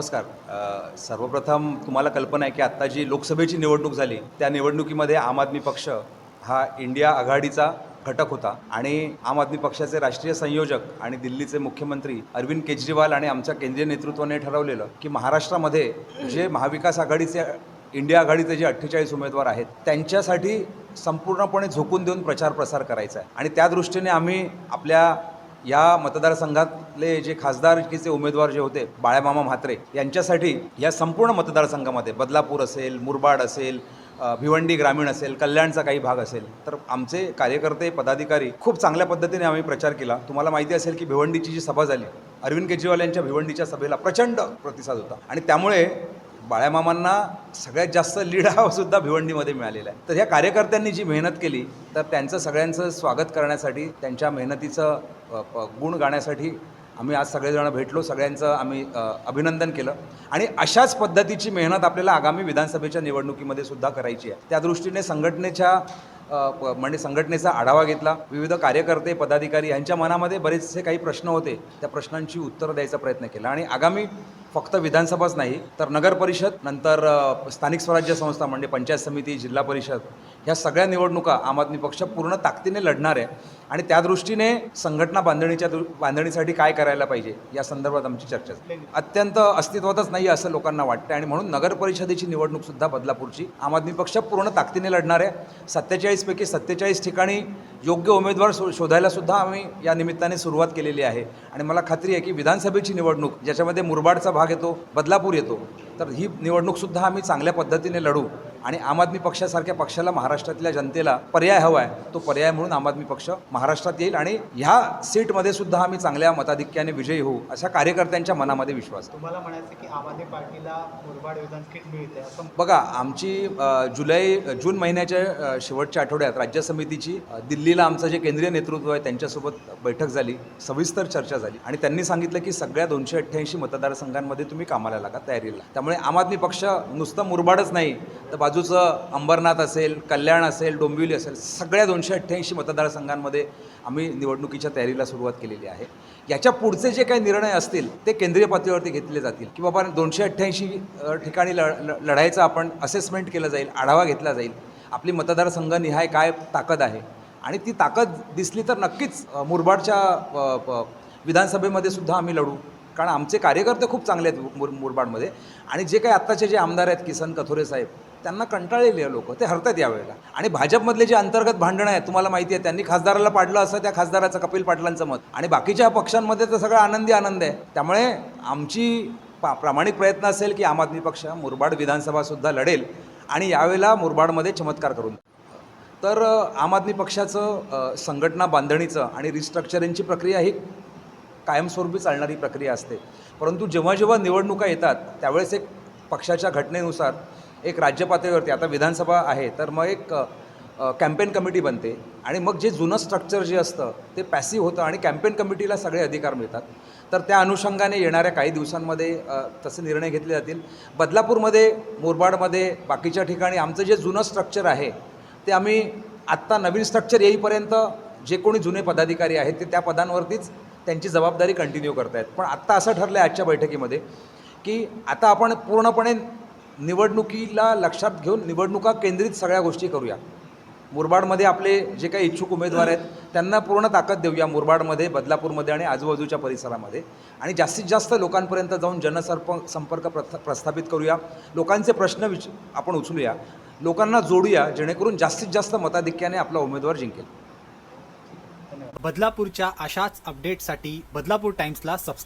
नमस्कार. सर्वप्रथम तुम्हाला कल्पना आहे की आत्ता जी लोकसभेची निवडणूक झाली त्या निवडणुकीमध्ये आम आदमी पक्ष हा इंडिया आघाडीचा घटक होता आणि आम आदमी पक्षाचे राष्ट्रीय संयोजक आणि दिल्लीचे मुख्यमंत्री अरविंद केजरीवाल आणि आमच्या केंद्रीय नेतृत्वाने ठरवलेलं की महाराष्ट्रामध्ये जे महाविकास आघाडीचे इंडिया आघाडीचे जे अठ्ठेचाळीस उमेदवार आहेत त्यांच्यासाठी संपूर्णपणे झोकून देऊन प्रचार प्रसार करायचा आहे. आणि त्या दृष्टीने आम्ही आपल्या या मतदारसंघातले जे खासदारकीचे उमेदवार जे होते बाळ्यामामा म्हात्रे यांच्यासाठी या संपूर्ण मतदारसंघामध्ये बदलापूर असेल मुरबाड असेल भिवंडी ग्रामीण असेल कल्याणचा काही भाग असेल तर आमचे कार्यकर्ते पदाधिकारी खूप चांगल्या पद्धतीने आम्ही प्रचार केला. तुम्हाला माहिती असेल की भिवंडीची जी सभा झाली अरविंद केजरीवाल यांच्या भिवंडीच्या सभेला प्रचंड प्रतिसाद होता. आणि त्यामुळे बाळ्यामामांना सगळ्यात जास्त लीड हा सुद्धा भिवंडीमध्ये मिळालेला आहे. तर ह्या कार्यकर्त्यांनी जी मेहनत केली तर त्यांचं सगळ्यांचं स्वागत करण्यासाठी त्यांच्या मेहनतीचं गुण गाण्यासाठी आम्ही आज सगळेजण भेटलो सगळ्यांचं आम्ही अभिनंदन केलं. आणि अशाच पद्धतीची मेहनत आपल्याला आगामी विधानसभेच्या निवडणुकीमध्ये सुद्धा करायची आहे. त्या दृष्टीने संघटनेच्या प- म्हणजे संघटनेचा आढावा घेतला. विविध कार्यकर्ते पदाधिकारी यांच्या मनामध्ये बरेचसे काही प्रश्न होते. त्या प्रश्नांची उत्तरं द्यायचा प्रयत्न केला. आणि आगामी फक्त विधानसभाच नाही तर नगर परिषद नंतर स्थानिक स्वराज्य संस्था म्हणजे पंचायत समिती जिल्हा परिषद ह्या सगळ्या निवडणुका आम आदमी पक्ष पूर्ण ताकदीने लढणार आहे. आणि त्या दृष्टीने संघटना बांधणीच्या बांधणीसाठी काय करायला पाहिजे या संदर्भात आमची चर्चा अत्यंत अस्तित्वातच नाही असं लोकांना वाटतं आणि म्हणून नगर परिषदेची निवडणूकसुद्धा बदलापूरची आम आदमी पक्ष पूर्ण ताकदीने लढणार आहे. सत्तेचाळीसपैकी सत्तेचाळीस ठिकाणी योग्य उमेदवार शो शोधायला सुद्धा आम्ही या निमित्ताने सुरुवात केलेली आहे. आणि मला खात्री आहे की विधानसभेची निवडणूक ज्याच्यामध्ये मुरबाडचा भाग येतो बदलापूर येतो. तर ही निवडणूकसुद्धा आम्ही चांगल्या पद्धतीने लढू. आणि आम आदमी पक्षासारख्या पक्षाला महाराष्ट्रातल्या जनतेला पर्याय हवा आहे तो पर्याय म्हणून आम आदमी पक्ष महाराष्ट्रात येईल आणि ह्या सीटमध्ये सुद्धा आम्ही चांगल्या मताधिक्याने विजयी होऊ अशा कार्यकर्त्यांच्या मनामध्ये विश्वास. तुम्हाला म्हणायचं की आम आदमी पार्टीला मुरबाड विधानसभेत मिळते असं बघा आमची जुलै जून महिन्याच्या शेवटच्या आठवड्यात राज्य समितीची दिल्लीला आमचं जे केंद्रीय नेतृत्व आहे त्यांच्यासोबत बैठक झाली सविस्तर चर्चा झाली आणि त्यांनी सांगितलं की सगळ्या दोनशे अठ्ठ्याऐंशी मतदारसंघांमध्ये तुम्ही कामाला लागा तयारीला त्यामुळे आम आदमी पक्ष नुसतं मुरबाडच नाही तर बाजूचं अंबरनाथ असेल कल्याण असेल डोंबिवली असेल सगळ्या दोनशे अठ्ठ्याऐंशी मतदारसंघांमध्ये आम्ही निवडणुकीच्या तयारीला सुरुवात केलेली आहे. याच्या पुढचे जे काही निर्णय असतील ते केंद्रीय पातळीवरती घेतले जातील. की बाबा दोनशे अठ्ठ्याऐंशी ठिकाणी ल लढायचं आपण असेसमेंट केलं जाईल आढावा घेतला जाईल. आपली मतदारसंघनिहाय काय ताकद आहे? आणि ती ताकद दिसली तर नक्कीच मुरबाडच्या प- विधानसभेमध्ये सुद्धा आम्ही लढू. कारण आमचे कार्यकर्ते खूप चांगले आहेत मुर मुरबाडमध्ये. आणि जे काही आत्ताचे जे आमदार आहेत किसन कथोरे साहेब त्यांना कंटाळलेले लोक ते हरतात यावेळेला. आणि भाजपमधले जे अंतर्गत भांडणं आहेत तुम्हाला माहिती आहे त्यांनी खासदाराला पाडलं असं त्या खासदाराचं कपिल पाटलांचं मत. आणि बाकीच्या पक्षांमध्ये तर सगळं आनंदी आनंद आहे. त्यामुळे आमची पा प्रामाणिक प्रयत्न असेल की आम आदमी पक्ष मुरबाड विधानसभासुद्धा लढेल. आणि यावेळेला मुरबाडमध्ये चमत्कार करून. तर आम आदमी पक्षाचं संघटना बांधणीचं आणि रिस्ट्रक्चरिंगची प्रक्रिया ही कायमस्वरूपी चालणारी प्रक्रिया असते. परंतु जेव्हा जेव्हा निवडणुका येतात त्यावेळेस एक पक्षाच्या घटनेनुसार एक राज्य पातळीवरती आता विधानसभा आहे तर मग एक कॅम्पेन कमिटी बनते. आणि मग जे जुनं स्ट्रक्चर जे असतं ते पॅसिव्ह होतं आणि कॅम्पेन कमिटीला सगळे अधिकार मिळतात. तर त्या अनुषंगाने येणाऱ्या काही दिवसांमध्ये तसे निर्णय घेतले जातील. बदलापूरमध्ये मुरबाडमध्ये बाकीच्या ठिकाणी आमचं जे जुनं स्ट्रक्चर आहे ते आम्ही आत्ता नवीन स्ट्रक्चर येईपर्यंत जे कोणी जुने पदाधिकारी आहेत ते त्या पदांवरतीच त्यांची जबाबदारी कंटिन्यू करतायत. पण आत्ता असं ठरलं आहे आजच्या बैठकीमध्ये की आता आपण पूर्णपणे निवडणुकीला लक्षात घेऊन निवडणुका केंद्रित सगळ्या गोष्टी करूया. मुरबाडमध्ये आपले जे काही इच्छुक उमेदवार आहेत त्यांना पूर्ण ताकद देऊया मुरबाडमध्ये बदलापूरमध्ये आणि आजूबाजूच्या परिसरामध्ये. आणि जास्तीत जास्त लोकांपर्यंत जाऊन जनसर्प संपर्क प्रथ प्रस्थापित करूया. लोकांचे प्रश्न विच आपण उचलूया. लोकांना जोडूया जेणेकरून जास्तीत जास्त मताधिक्याने आपला उमेदवार जिंकेल. बदलापूरच्या अशाच अपडेटसाठी बदलापूर टाइम्सला सबस्क्राईब